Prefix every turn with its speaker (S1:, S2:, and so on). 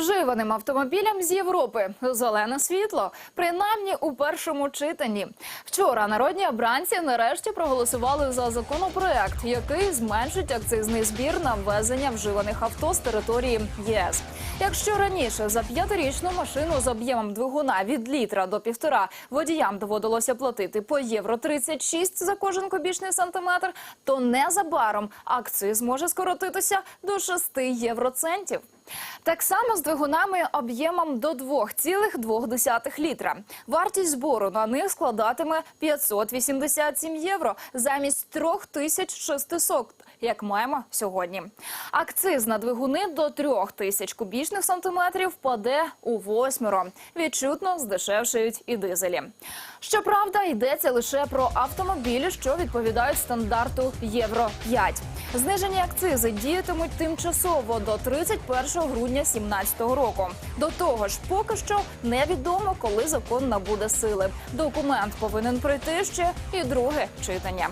S1: Вживаним автомобілям з Європи зелене світло, принаймні у першому читанні. Вчора народні обранці нарешті проголосували за законопроект, який зменшить акцизний збір на ввезення вживаних авто з території ЄС. Якщо раніше за п'ятирічну машину з об'ємом двигуна від літра до півтора водіям доводилося платити по євро 36 за кожен кубічний сантиметр, то незабаром акциз може скоротитися до 6 євроцентів. Так само з двигунами об'ємом до 2,2 літра. Вартість збору на них складатиме 587 євро замість 3600, як маємо сьогодні. Акциз на двигуни до 3000 кубічних сантиметрів впаде у восьмеро. Відчутно здешевшають і дизелі. Щоправда, йдеться лише про автомобілі, що відповідають стандарту Євро 5. Знижені акцизи діятимуть тимчасово до 31 грудня 2017 року. До того ж, поки що невідомо, коли закон набуде сили. Документ повинен пройти ще і друге читання.